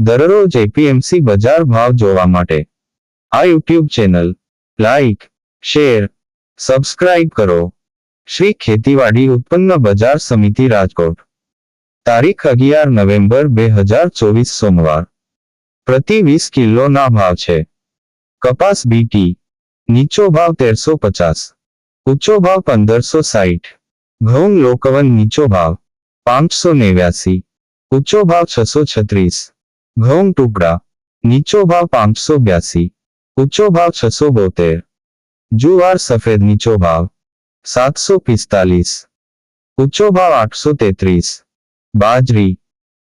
દરરોજ એપીએમસી બજાર ભાવ જોવા માટે આ YouTube channel like share subscribe કરો શ્રી ખેતીવાડી ઉત્પન્ન બજાર સમિતિ રાજકોટ તારીખ અગિયાર નવેમ્બર બે હજાર ચોવીસ સોમવાર પ્રતિ વીસ કિલોના ભાવ છે કપાસ બીટી નીચો ભાવ તેરસો પચાસ ઊંચો ભાવ પંદરસો સાઠ ઘઉં લોકવન નીચો ભાવ પાંચસો નેવ્યાસી ઊંચો ભાવ છસો છત્રીસ ઘઉં ટુકડા નીચો ભાવ પાંચસો બ્યાસી ઊંચો ભાવ છસો બોતેર જુવાર સફેદ નીચો ભાવ સાતસો પિસ્તાલીસ ઊંચો ભાવ આઠસો તેત્રીસ બાજરી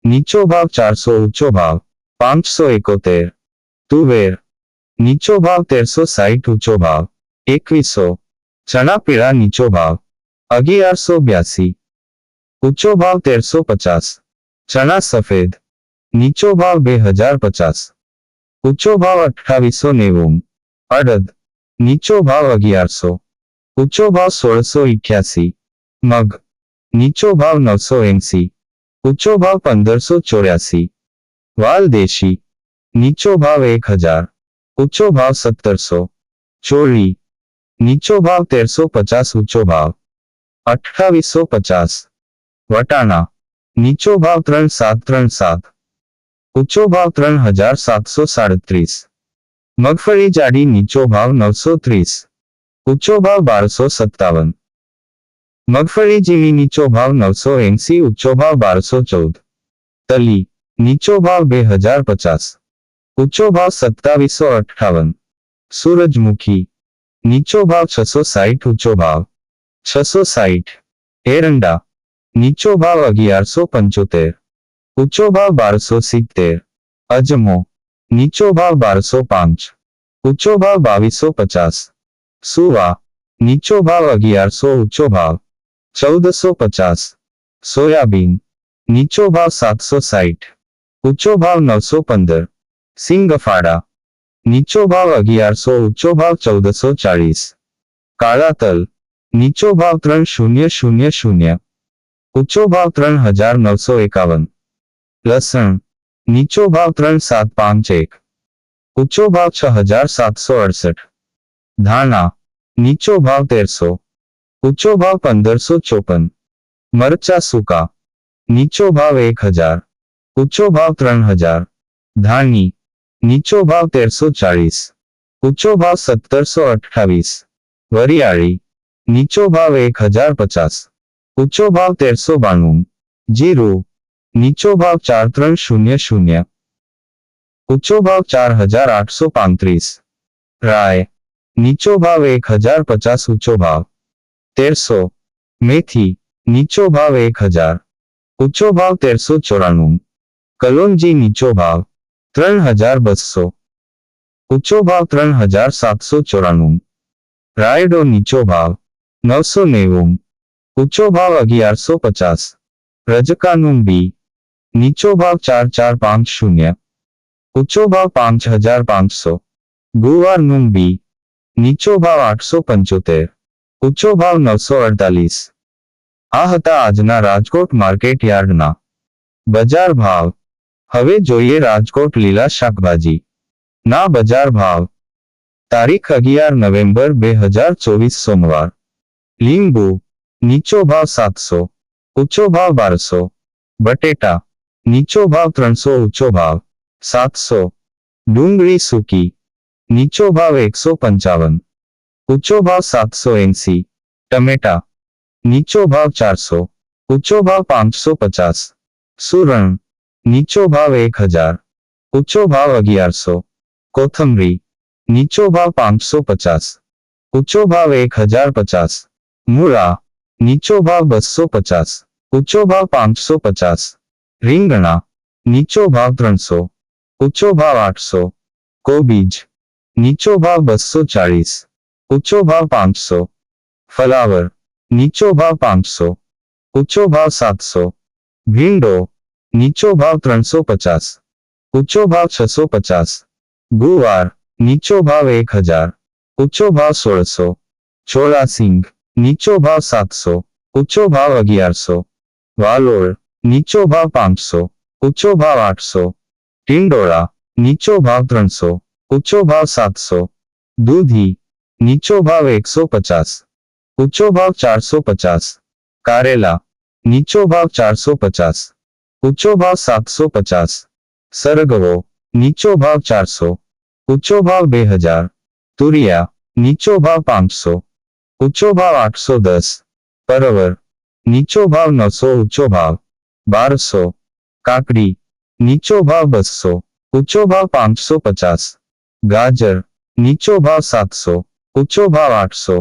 નીચો ભાવ ચારસો ઊંચો ભાવ પાંચસો એકોતેર તુવેર નીચો ભાવ તેરસો સાઠ ઊંચો ભાવ એકવીસો ચણા પીળા નીચો ભાવ અગિયારસો બ્યાસી ઊંચો ભાવ તેરસો પચાસ ચણા સફેદ નીચો ભાવ બે હજાર પચાસ ઊંચો ભાવ અઠ્ઠાવીસો નેવું અડદ નીચો ભાવ અગિયારસો ઊંચો ભાવ સોળસો ઇઠ્યાસી મગ નીચો ભાવ નવસો એંસી ઊંચો ભાવ પંદરસો ચોર્યાસી વાલ દેશી નીચો ભાવ એક હજાર ઊંચો ભાવ સત્તરસો ચોળી નીચો ભાવ તેરસો પચાસ ઊંચો ભાવ અઠ્ઠાવીસો પચાસ વટાણા નીચો ભાવ ત્રણ સાત ત્રણ સાત ઊંચો ભાવ ત્રણ હજાર સાતસો સાડત્રીસ મગફળી જાડી નીચો ભાવ નવસો ત્રીસ ઊંચો ભાવ બારસો સત્તાવન મગફળી ઝીણી નીચો ભાવ નવસો એંસી ઊંચો ભાવ બારસો ચૌદ તલી નીચો ભાવ બે હજાર પચાસ ઊંચો ભાવ સત્તાવીસો અઠ્ઠાવન સૂરજમુખી નીચો ભાવ છસો સાઠ ઊંચો ભાવ છસો સાઠ એરંડા નીચો ભાવ અગિયારસો પંચોતેર ઊંચો ભાવ બારસો સિત્તેર અજમો નીચો ભાવ બારસો પાંચ ઊંચો ભાવ બાવીસો પચાસ સુવા નીચો ભાવ અગિયારસો ઊંચો ભાવ ચૌદસો પચાસ સોયાબીન નીચો ભાવ સાતસો સાઠ ઊંચો ભાવ નવસો પંદર સિંગફાડા નીચો ભાવ અગિયારસો ઊંચો ભાવ ચૌદસો ચાળીસ કાળા તલ નીચો ભાવ ત્રણ શૂન્ય શૂન્ય શૂન્ય ઊંચો ભાવ ત્રણ હજાર નવસો એકાવન લસણ નીચો ભાવ ત્રણ સાત પાંચ એક ઊંચો ભાવ છ હજાર સાતસો અડસઠ ધાણા નીચો ભાવ તેરસો ઊંચો ભાવ પંદરસો ચોપન મરચા સૂકા નીચો ભાવ એક હજાર ઊંચો ભાવ ત્રણ હજાર ધાણી નીચો ભાવ તેરસો ચાળીસ ઊંચો ભાવ સત્તરસો અઠ્ઠાવીસ વરિયાળી નીચો ભાવ એક હજાર પચાસ ઊંચો ભાવ તેરસો બાણું જીરું નીચો ભાવ ચાર ત્રણ શૂન્ય શૂન્ય ઊંચો ભાવ ચાર હજાર આઠસો પાંત્રીસ રાય નીચો ભાવ એક હજાર પચાસ ઊંચો ભાવ તેરસો મેથી નીચો ભાવ એક હજાર ઊંચો ભાવ તેરસો ચોરાણું કલોંજી નીચો ભાવ ત્રણ હજાર બસો ઊંચો ભાવ ત્રણ હજાર સાતસો ચોરાણું રાયડો નીચો ભાવ નવસો નેવું ઊંચો ભાવ અગિયારસો પચાસ રજકાનું બી નીચો ભાવ ચાર ચાર પાંચ શૂન્ય. ઊંચો ભાવ પાંચ હજાર પાંચસો. ગુવારનું બી નીચો ભાવ આઠસો પંચોતેર. ઊંચો ભાવ નવસો અડતાલીસ. આ હતા આજના રાજકોટ માર્કેટ યાર્ડના. બજાર ભાવ. હવે જોઈએ રાજકોટ લીલા શાકભાજી. ના બજાર ભાવ. તારીખ અગિયાર નવેમ્બર બે હજાર ચોવીસ સોમવાર. લીંબુ. નીચો ભાવ સાતસો. ઊંચો ભાવ બારસો. બટેટા. નીચો ભાવ ત્રણસો ઊંચો ભાવ સાતસો ડુંગળી સૂકી નીચો ભાવ એકસો પંચાવન ઊંચો ભાવ સાતસો એંસી ટમેટા નીચો ભાવ ચારસો ઊંચો ભાવ પાંચસો પચાસ સુરણ નીચો ભાવ એક હજાર ઊંચો ભાવ અગિયારસો કોથમરી નીચો ભાવ પાંચસો પચાસ ઊંચો ભાવ એક હજાર પચાસ મૂળા નીચો ભાવ બસો પચાસ ઊંચો ભાવ પાંચસો પચાસ રીંગણા નીચો ભાવ ત્રણસો ઊંચો ભાવ આઠસો કોબીજ નીચો ભાવ બસો ચાળીસ ઊંચો ભાવ પાંચસો ફલાવર નીચો ભાવ પાંચસો ઊંચો ભાવ સાતસો ભીંડો નીચો ભાવ ત્રણસો પચાસ ઊંચો ભાવ છસો પચાસ ગુવાર નીચો ભાવ એક હજાર ઊંચો ભાવ સોળસો ચોળાસિંગ નીચો ભાવ સાતસો ઊંચો ભાવ અગિયારસો વાલોળ નીચો ભાવ પાંચસો ઊંચો ભાવ આઠસો ટિંડોળા નીચો ભાવ ત્રણસો ઊંચો ભાવ સાતસો દૂધી નીચો ભાવ એકસો પચાસ ઊંચો ભાવ ચારસો પચાસ કારેલા નીચો ભાવ ચારસો પચાસ ઊંચો ભાવ સાતસો પચાસ સરગવો નીચો ભાવ ચારસો ઊંચો ભાવ બે હજાર તુરિયા નીચો ભાવ પાંચસો ઊંચો ભાવ આઠસો દસ પરવર નીચો ભાવ નવસો ઊંચો ભાવ બારસો કાકડી નીચો ભાવ બસો ઊંચો ભાવ પાંચસો પચાસ ગાજર નીચો ભાવ સાતસો ઊંચો ભાવ આઠસો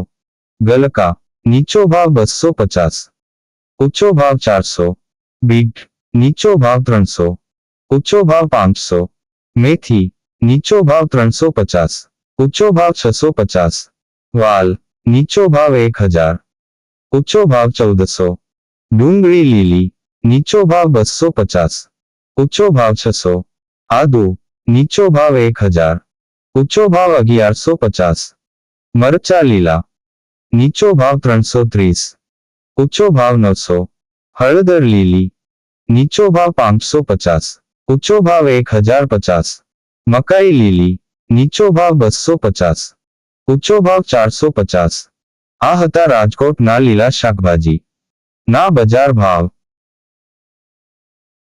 ગલકા નીચો ભાવ બસો પચાસ ઊંચો ભાવ ચારસો બીટ નીચો ભાવ ત્રણસો ઊંચો ભાવ પાંચસો મેથી નીચો ભાવ ત્રણસો પચાસ ઊંચો ભાવ છસો પચાસ વાલ નીચો ભાવ એક હજાર ઊંચો ભાવ ચૌદસો ડુંગળી લીલી નીચો ભાવ બસો પચાસ ઊંચો ભાવ છસો આદુ નીચો ભાવ એક હજાર ઊંચો ભાવ અગિયારસો પચાસ મરચા લીલા નીચો ભાવ ત્રણસો ત્રીસ ઊંચો ભાવ નવસો હળદર લીલી નીચો ભાવ પાંચસો પચાસ ઊંચો ભાવ એક હજાર પચાસ મકાઈ લીલી નીચો ભાવ બસો પચાસ ઊંચો ભાવ ચારસો પચાસ આ હતા રાજકોટના લીલા શાકભાજી ના બજાર ભાવ